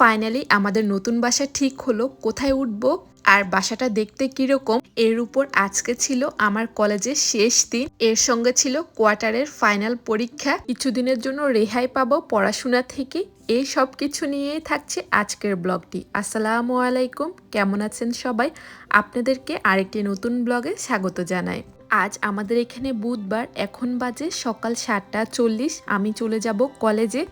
Finally আমাদের নতুন বাসা ঠিক হলো, কোথায় উঠব আর বাসাটা দেখতে কীরকম, এর উপর আজকে ছিল আমার কলেজের শেষ দিন। এর সঙ্গে ছিল কোয়ার্টারের ফাইনাল পরীক্ষা। কিছুদিনের জন্য রেহাই পাবো পড়াশোনা থেকে। এই সব কিছু নিয়েই থাকছে আজকের ব্লগটি। আসসালামু আলাইকুম, কেমন আছেন সবাই? আপনাদেরকে আরেকটি নতুন ব্লগে স্বাগত জানাই। আজ আমাদের এখানে বুধবার, এখন বাজে সকাল সাতটা চল্লিশ। আমি চলে যাব কলেজে।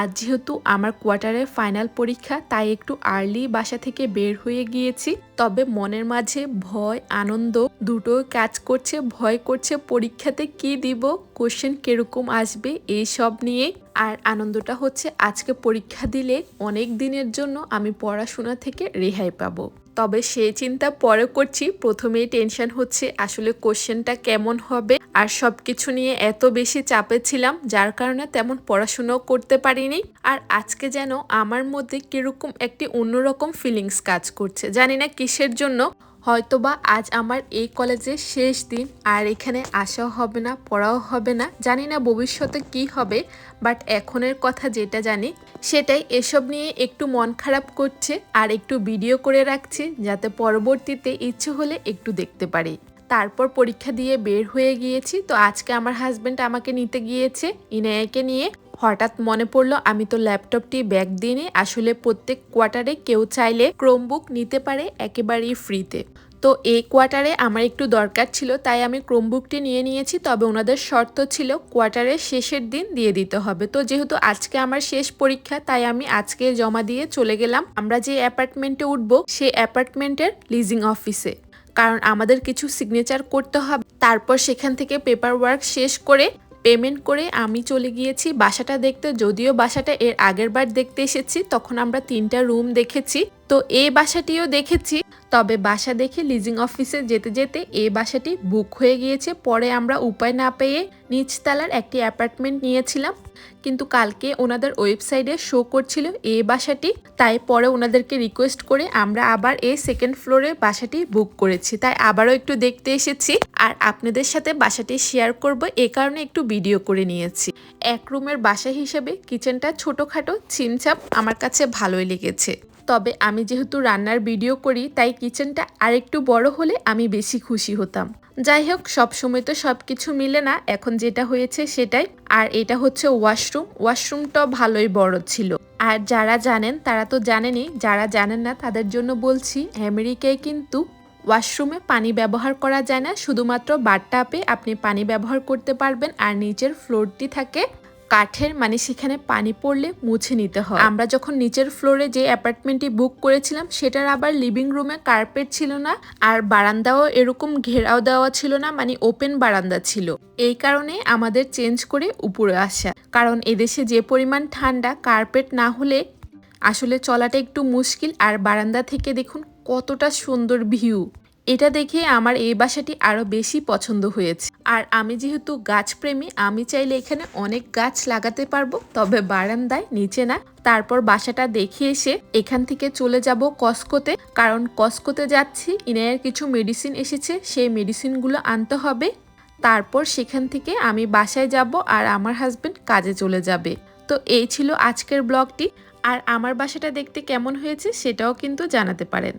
আজ যেহেতু আমার কোয়ার্টারের ফাইনাল পরীক্ষা, তাই একটু আর্লি বাসা থেকে বের হয়ে গিয়েছি। তবে মনের মাঝে ভয়, আনন্দ দুটোই কাজ করছে, ভয় করছে, পরীক্ষাতে কি দিব কোশ্চেন কীরকম আসবে এই সব নিয়ে। আর আনন্দটা হচ্ছে, আজকে পরীক্ষা দিলে অনেক দিনের জন্য আমি পড়াশোনা থেকে রেহাই পাবো। তবে সেই চিন্তা পরে করছি। প্রথমেই টেনশন হচ্ছে আসলে কোশ্চেনটা কেমন হবে? আর সব কিছু নিয়ে এত বেশি চাপে ছিলাম, যার কারণে তেমন পড়াশুনোও করতে পারিনি। আর আজকে যেন আমার মধ্যে কীরকম একটি অন্যরকম ফিলিংস কাজ করছে। জানি না কিসের জন্য। হয়তোবা আজ আমার এই কলেজের শেষ দিন আর এখানে আসাও হবে না, পড়াও হবে না। জানি না ভবিষ্যতে কি হবে বাট এখনের কথা যেটা জানি, সেটাই এসব নিয়ে একটু মন খারাপ করছে আর একটু ভিডিও করে রাখছি, যাতে পরবর্তীতে ইচ্ছে হলে একটু দেখতে পারি। তারপর পরীক্ষা দিয়ে বের হয়ে গিয়েছি, তো আজকে আমার হাজব্যান্ড আমাকে নিতে গিয়েছে, ইনায়াকে নিয়ে। হঠাৎ মনে পড়ল, আমি তো ল্যাপটপটি ব্যাগ দিনে আসলে প্রত্যেক কোয়ার্টারে কেউ চাইলে ক্রোমবুক নিতে পারে, একেবারেই ফ্রিতে। তো এই কোয়ার্টারে আমার একটু দরকার ছিল, তাই আমি ক্রোমবুকটি নিয়ে নিয়েছি। তবে ওনাদের শর্ত ছিল কোয়ার্টারের শেষের দিন দিয়ে দিতে হবে। তো যেহেতু আজকে আমার শেষ পরীক্ষা, তাই আমি আজকে জমা দিয়ে চলে গেলাম। আমরা যে অ্যাপার্টমেন্টে উঠবো, সেই অ্যাপার্টমেন্টের লিজিং অফিসে। কারণ আমাদের কিছু সিগনেচার করতে হবে। তারপর সেখান থেকে পেপার ওয়ার্ক শেষ করে পেমেন্ট করে আমি চলে গিয়েছি। বাসাটা দেখতে, যদিও বাসাটা এর আগের বার দেখতে এসেছি, তখন আমরা তিনটা রুম দেখেছি। তো এই বাসাটিও দেখেছি। তবে বাসা দেখে লিজিং অফিসে যেতে যেতে এই বাসাটি বুক হয়ে গিয়েছে। পরে আমরা উপায় না পেয়ে নিচতলার একটি অ্যাপার্টমেন্ট নিয়েছিলাম। কিন্তু কালকে ওনাদের ওয়েবসাইটে শো করছিল এই বাসাটি। তাই পরে ওনাদেরকে রিকোয়েস্ট করে আমরা আবার এই সেকেন্ড ফ্লোরে বাসাটি বুক করেছি। তাই আবারও একটু দেখতে এসেছি। আর আপনাদের সাথে বাসাটি শেয়ার করব এ কারণে একটু ভিডিও করে নিয়েছি। এক রুমের বাসা হিসেবে কিচেনটা ছোটোখাটো ছিমছাপ আমার কাছে ভালোই লেগেছে। তবে আমি যেহেতু রান্নার ভিডিও করি, তাই কিচেনটা আরেকটু বড় হলে আমি বেশি খুশি হতাম। যাই হোক, সবসময় তো সব কিছু মিলে না, এখন যেটা হয়েছে সেটাই। আর এটা হচ্ছে ওয়াশরুম। ওয়াশরুমটাও ভালোই বড় ছিল। আর যারা জানেন, তারা তো জানেনই, যারা জানেন না, তাদের জন্য বলছি, আমেরিকায় কিন্তু ওয়াশরুমে পানি ব্যবহার করা যায় না। শুধুমাত্র বারটাপে আপনি পানি ব্যবহার করতে পারবেন, আর নিচের ফ্লোরটি থাকে কাঠের মানে সেখানে পানি পড়লে মুছে নিতে হয়। আমরা যখন নিচের ফ্লোরে যে অ্যাপার্টমেন্টটি বুক করেছিলাম, সেটার আবার লিভিং রুমে কার্পেট ছিল না, আর বারান্দাও এরকম ঘেরাও দেওয়া ছিল না মানে ওপেন বারান্দা ছিল। এই কারণে আমাদের চেঞ্জ করে উপরে আসা। কারণ এদেশে যে পরিমাণ ঠান্ডা কার্পেট না হলে আসলে চলাটা একটু মুশকিল, আর বারান্দা থেকে দেখুন কতটা সুন্দর ভিউ এটা দেখে আমার এই বাসাটি আরও বেশি পছন্দ হয়েছে। আর আমি যেহেতু গাছপ্রেমী, আমি চাইলে এখানে অনেক গাছ লাগাতে পারব, তবে বারান্দায় নিচে না। তারপর বাসাটা দেখে এসে এখান থেকে চলে যাব কস্কোতে, কারণ কস্কোতে যাচ্ছি, ইনায়ের কিছু মেডিসিন এসেছে, সেই মেডিসিনগুলো আনতে হবে। তারপর সেখান থেকে আমি বাসায় যাব আর আমার হাজবেন্ড কাজে চলে যাবে। তো এই ছিল আজকের ব্লগটি। আর আমার বাসাটা দেখতে কেমন হয়েছে সেটাও কিন্তু জানাতে পারেন।